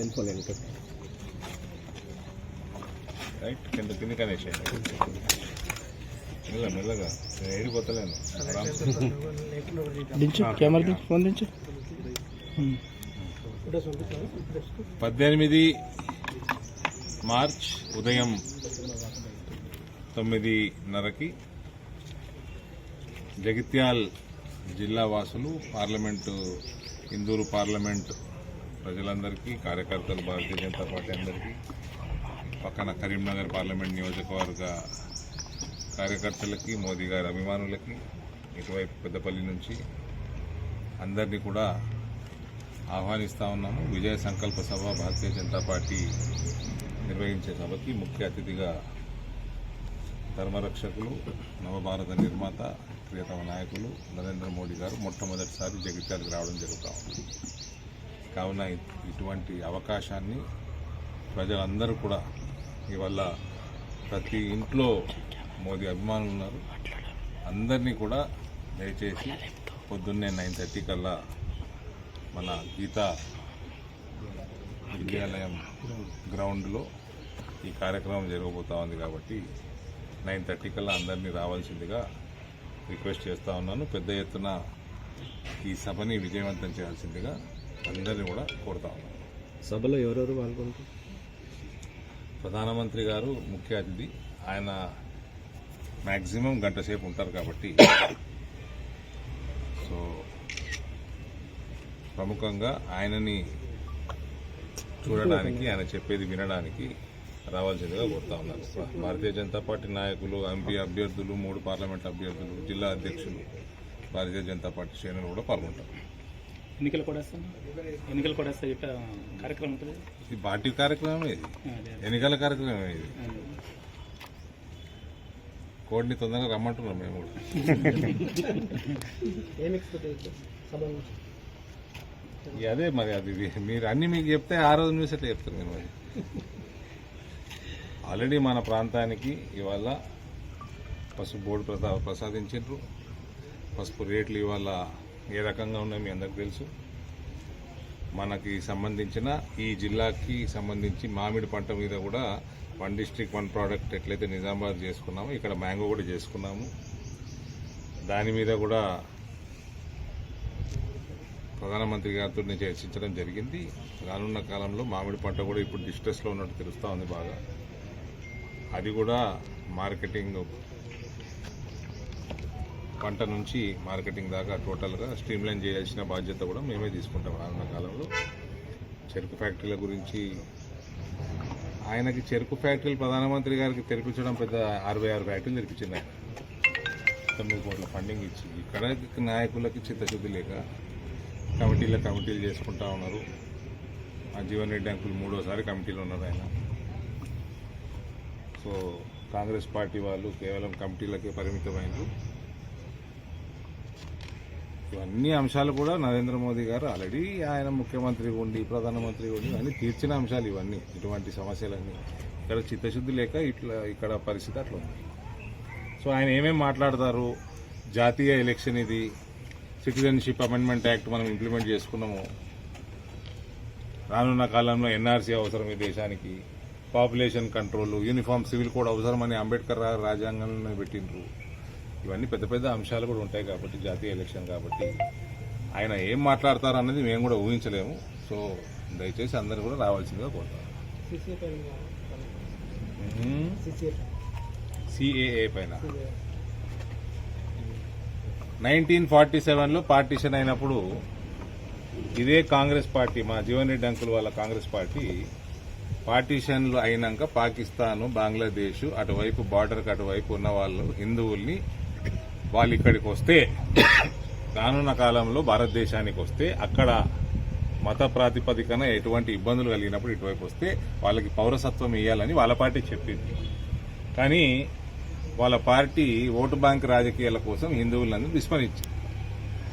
Phone వెనుక right కింద కింద మెల్ల మెల్లగా. నేను ఏడిపోతలేను దించు కెమెరా దించు ఫోన్ దించు. పద్దెనిమిది మార్చ్ ఉదయం తొమ్మిదిన్నరకి జగిత్యాల్ జిల్లా వాసులు పార్లమెంటు ఇందూరు పార్లమెంట్ ప్రజలందరికీ కార్యకర్తలు భారతీయ జనతా పార్టీ అందరికీ పక్కన కరీంనగర్ పార్లమెంట్ నియోజకవర్గ కార్యకర్తలకి మోదీ గారి అభిమానులకి ఇటువైపు పెద్దపల్లి నుంచి అందరినీ కూడా ఆహ్వానిస్తూ ఉన్నాము. విజయ సంకల్ప సభ భారతీయ జనతా పార్టీ నిర్వహించే సభకి ముఖ్య అతిథిగా ధర్మరక్షకులు నవభారత నిర్మాత ప్రియతమ నాయకులు నరేంద్ర మోడీ గారు మొట్టమొదటిసారి జగిత్యాలకు రావడం జరుగుతూ ఉంది. కావున ఇటువంటి అవకాశాన్ని ప్రజలందరూ కూడా ఇవల్ల ప్రతి ఇంట్లో మోదీ అభిమానులు ఉన్నారు. అందరినీ కూడా దయచేసి పొద్దున్నే నైన్ థర్టీ కల్లా మన గీతా విద్యాలయం గ్రౌండ్లో ఈ కార్యక్రమం జరగబోతా ఉంది కాబట్టి నైన్ థర్టీ కల్లా అందరినీ రావాల్సిందిగా రిక్వెస్ట్ చేస్తూ ఉన్నాను. పెద్ద ఎత్తున ఈ సభని విజయవంతం చేయాల్సిందిగా అందరినీ కూడా కోరుతా ఉన్నాను. సభలో ఎవరెవరు పాల్గొంటారు? ప్రధానమంత్రి గారు ముఖ్య అతిథి ఆయన మ్యాక్సిమం గంట సేపు ఉంటారు కాబట్టి. సో ప్రముఖంగా ఆయనని చూడడానికి ఆయన చెప్పేది వినడానికి రావాల్సిందిగా కోరుతా ఉన్నారు భారతీయ జనతా పార్టీ నాయకులు ఎంపీ అభ్యర్థులు మూడు పార్లమెంట్ అభ్యర్థులు జిల్లా అధ్యక్షులు భారతీయ జనతా పార్టీ శ్రేణులు కూడా పాల్గొంటారు. ఎన్నికలు కూడా వస్తాను ఎన్నికలు కూడా వస్తాయి. కార్యక్రమం ఉంటుంది. ఇది పార్టీ కార్యక్రమం ఇది. ఎన్నికల కార్యక్రమం ఇది. కోడిని తొందరగా రమ్మంటున్నాం మేము కూడా. అదే మరి అది మీరు అన్ని మీకు చెప్తే ఆ రోజు న్యూస్ ఎట్లా చెప్తారు మీరు మరి? ఆల్రెడీ మన ప్రాంతానికి ఇవాళ పసుపు బోర్డు ప్రసా ప్రసాదించారు పసుపు రేట్లు ఇవాళ ఏ రకంగా ఉన్నాయో మీ అందరికి తెలుసు. మనకి సంబంధించిన ఈ జిల్లాకి సంబంధించి మామిడి పంట మీద కూడా వన్ డిస్ట్రిక్ట్ వన్ ప్రోడక్ట్ ఎట్లయితే నిజామాబాద్ చేసుకున్నామో ఇక్కడ మ్యాంగో కూడా చేసుకున్నాము. దాని మీద కూడా ప్రధానమంత్రి గారితో నేను చర్చించడం జరిగింది. రానున్న కాలంలో మామిడి పంట కూడా ఇప్పుడు డిస్ట్రెస్లో ఉన్నట్టు తెలుస్తూ ఉంది బాగా. అది కూడా మార్కెటింగ్ పంట నుంచి మార్కెటింగ్ దాకా టోటల్గా స్ట్రీమ్లైన్ చేయాల్సిన బాధ్యత కూడా మేమే తీసుకుంటాం రానున్న కాలంలో. చెరుకు ఫ్యాక్టరీల గురించి ఆయనకి చెరుకు ఫ్యాక్టరీలు ప్రధానమంత్రి గారికి తెరిపించడం పెద్ద అరవై ఆరు ఫ్యాక్టరీలు తెరిపించింది ఆయన. తొమ్మిది కోట్ల ఫండింగ్ ఇచ్చి ఇక్కడ నాయకులకి చిత్తశుద్ధి లేక కమిటీల కమిటీలు చేసుకుంటా ఉన్నారు. ఆ జీవన్ రెడ్డి అంకులు మూడోసారి కమిటీలో ఉన్నారు ఆయన. సో కాంగ్రెస్ పార్టీ వాళ్ళు కేవలం కమిటీలకే పరిమితమైనరు ఇవన్నీ అంశాలు కూడా నరేంద్ర మోదీ గారు ఆల్రెడీ ఆయన ముఖ్యమంత్రి ఉండి ప్రధానమంత్రి ఉండి అన్ని తీర్చిన అంశాలు ఇవన్నీ. ఇటువంటి సమస్యలన్నీ. ఇక్కడ చిత్తశుద్ధి లేక ఇట్లా ఇక్కడ పరిస్థితి అట్లా ఉంది. సో ఆయన ఏమేమి మాట్లాడతారు? జాతీయ ఎలక్షన్ ఇది. సిటిజన్షిప్ అమెండ్మెంట్ యాక్ట్ మనం ఇంప్లిమెంట్ చేసుకున్నాము. రానున్న కాలంలో ఎన్ఆర్సీ అవసరం ఈ దేశానికి. Population control uniform civil code అవసరమని అంబేద్కర్ రాజ్యాంగంలో పెట్టిండ్రు. ఇవన్నీ పెద్ద పెద్ద అంశాలు కూడా ఉంటాయి కాబట్టి జాతీయ ఎలక్షన్ కాబట్టి. ఆయన ఏం మాట్లాడతారు అన్నది మేము కూడా ఊహించలేము. సో దయచేసి అందరూ కూడా రావాల్సిందిగా కోరుతారు సిఏఏ పైన. నైన్టీన్ ఫార్టీ సెవెన్లో పార్టీషన్ అయినప్పుడు ఇదే కాంగ్రెస్ పార్టీ మా జీవన్ రెడ్డి అంకుల్ వాళ్ళ కాంగ్రెస్ పార్టీ పార్టీషన్లు అయినాక పాకిస్తాన్ బంగ్లాదేశ్ అటువైపు బార్డర్కి అటువైపు ఉన్న వాళ్ళు హిందువుల్ని వాళ్ళు ఇక్కడికి వస్తే రానున్న కాలంలో భారతదేశానికి వస్తే అక్కడ మత ప్రాతిపదికన ఎటువంటి ఇబ్బందులు కలిగినప్పుడు ఇటువైపు వస్తే వాళ్ళకి పౌరసత్వం ఇవ్వాలని వాళ్ళ పార్టీ చెప్పింది. కానీ వాళ్ళ పార్టీ ఓటు బ్యాంక్ రాజకీయాల కోసం హిందువులను విస్మరించింది.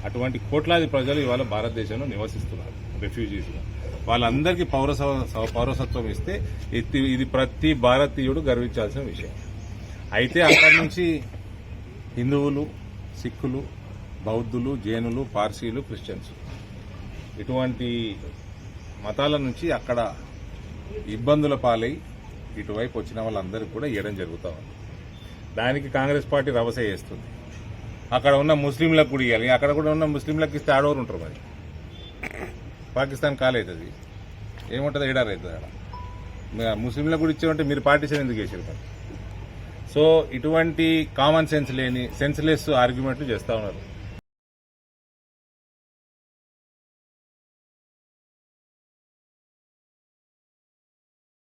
అటువంటి కోట్లాది ప్రజలు ఇవాళ భారతదేశంలో నివసిస్తున్నారు రెఫ్యూజీస్గా వాళ్ళందరికీ పౌరస పౌరసత్వం ఇస్తే ఇది- ఇది ప్రతి భారతీయుడు గర్వించాల్సిన విషయం. అయితే అక్కడి నుంచి హిందువులు సిక్కులు బౌద్ధులు జైనులు పార్సీలు క్రిస్టియన్స్. ఇటువంటి మతాల నుంచి అక్కడ ఇబ్బందుల పాలై ఇటువైపు వచ్చిన వాళ్ళందరికీ కూడా ఇవ్వడం జరుగుతూ ఉంది. దానికి కాంగ్రెస్ పార్టీ రవస చేస్తుంది. అక్కడ ఉన్న ముస్లింలకు కూడా ఇవ్వాలి. అక్కడ కూడా ఉన్న ముస్లింలకు ఇస్తే ఆడవారు ఉంటారు మరి. పాకిస్తాన్ కాలవుతుంది ఏముంటుంది? ఏడారు అవుతుంది అక్కడ. ముస్లింలకు కూడా ఇచ్చామంటే మీరు పార్టీషన్ ఎందుకు చేసారు మరి? సో ఇటువంటి కామన్ సెన్స్ లేని సెన్స్లెస్ ఆర్గ్యుమెంట్లు చేస్తూ ఉన్నారు.